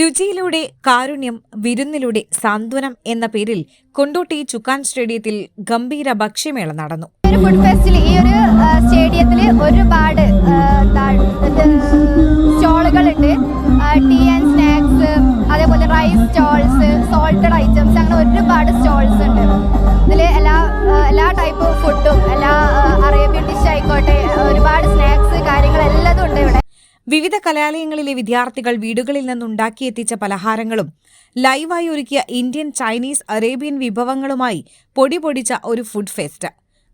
രുചിയിലൂടെ കാരുണ്യം വിരുന്നിലൂടെ സാന്ത്വനം എന്ന പേരിൽ കൊണ്ടോട്ടി ചുക്കാൻ സ്റ്റേഡിയത്തിൽ ഗംഭീര ഭക്ഷ്യമേള നടന്നു. ഫുഡ് ഫെസ്റ്റിൽ ഈ ഒരു സ്റ്റേഡിയത്തിൽ ഒരുപാട് സ്റ്റോളുകളുണ്ട്. ടീ ആൻഡ് സ്നാക്സ് അതേപോലെ റൈസ് സ്റ്റോൾസ് സോൾട്ടഡ് ഐറ്റംസ് അങ്ങനെ ഒരുപാട് സ്റ്റോൾസ് ഉണ്ട്. ഇതിൽ എല്ലാ എല്ലാ ടൈപ്പ് ഫുഡും വിവിധ കലാലയങ്ങളിലെ വിദ്യാർത്ഥികൾ വീടുകളിൽ നിന്നുണ്ടാക്കിയെത്തിച്ച പലഹാരങ്ങളും ലൈവായി ഒരുക്കിയ ഇന്ത്യൻ ചൈനീസ് അറേബ്യൻ വിഭവങ്ങളുമായി പൊടി പൊടിച്ച ഒരു food fest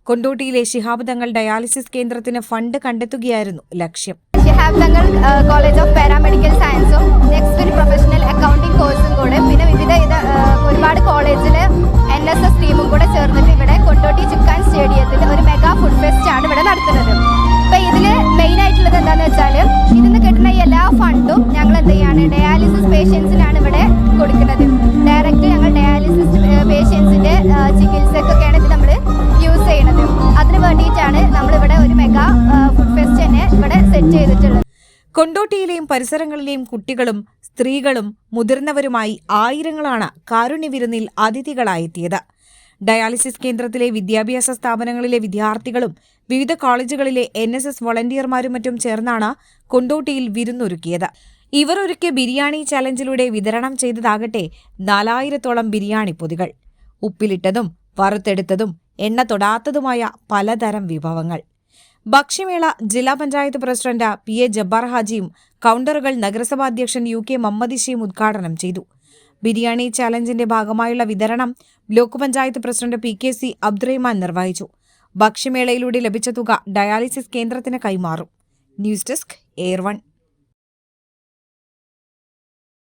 കൊണ്ടോട്ടിയിലെ Shihab Thangal dialysis കേന്ദ്രത്തിന് ഫണ്ട് കണ്ടെത്തുകയായിരുന്നു ലക്ഷ്യം. Shihab Thangal college of paramedical സയൻസും നെക്സ്റ്റ് ഒരു പ്രൊഫഷണൽ അക്കൗണ്ടിംഗ് കോഴ്സും കൂടെ. പിന്നെ വിവിധ ഒരുപാട് കോളേജിൽ എൻ എസ് എസ് ടീമും കൂടെ ചേർന്നിട്ട് ഇവിടെ കൊണ്ടോട്ടി ചുക്കാൻ സ്റ്റേഡിയത്തിൽ ഒരു മെഗാ ഫുഡ് ഫെസ്റ്റ് ആണ് ഇവിടെ നടത്തുന്നത്. പേഷ്യൻസിനാണ് ഇവിടെ കൊടുക്കുന്നത്. ഡയറക്റ്റ് ഞങ്ങൾ ഡയാലിസിസ് പേഷ്യൻസിന്റെ ചികിത്സക്കൊക്കെയാണ് ഇത് നമ്മൾ യൂസ് ചെയ്യുന്നത് അതിന് വേണ്ടിയിട്ടാണ് നമ്മളിവിടെ ഒരു മെഗാ ഫുഡ് ഫെസ്റ്റ് തന്നെ ഇവിടെ സെറ്റ് ചെയ്തിട്ടുള്ളത്. കൊണ്ടോട്ടിയിലെയും പരിസരങ്ങളിലെയും കുട്ടികളും സ്ത്രീകളും മുതിർന്നവരുമായി ആയിരങ്ങളാണ് കാരുണ്യ വിരുന്നിൽ അതിഥികളായെത്തിയത്. ഡയാലിസിസ് കേന്ദ്രത്തിലെ വിദ്യാഭ്യാസ സ്ഥാപനങ്ങളിലെ വിദ്യാർത്ഥികളും വിവിധ കോളേജുകളിലെ എൻ എസ് എസ് വളണ്ടിയർമാരും മറ്റും ചേർന്നാണ് കൊണ്ടോട്ടിയിൽ വിരുന്നൊരുക്കിയത്. ഇവർ ഒരുക്കിയ ബിരിയാണി ചലഞ്ചിലൂടെ വിതരണം ചെയ്തതാകട്ടെ നാലായിരത്തോളം ബിരിയാണി പൊതികൾ. ഉപ്പിലിട്ടതും വറുത്തെടുത്തതും എണ്ണ തൊടാത്തതുമായ പലതരം വിഭവങ്ങൾ. ഭക്ഷ്യമേള ജില്ലാ panchayat president P A Jabbar ഹാജിയും കൗണ്ടറുകൾ നഗരസഭാ അധ്യക്ഷൻ യു കെ മമ്മദിഷയും ഉദ്ഘാടനം ചെയ്തു. ബിരിയാണി ചാലഞ്ചിന്റെ ഭാഗമായുള്ള വിതരണം block panchayat president P K C Abdurahman നിർവഹിച്ചു. ഭക്ഷ്യമേളയിലൂടെ ലഭിച്ച തുക ഡയാലിസിസ് കേന്ദ്രത്തിന് കൈമാറും. News desk air one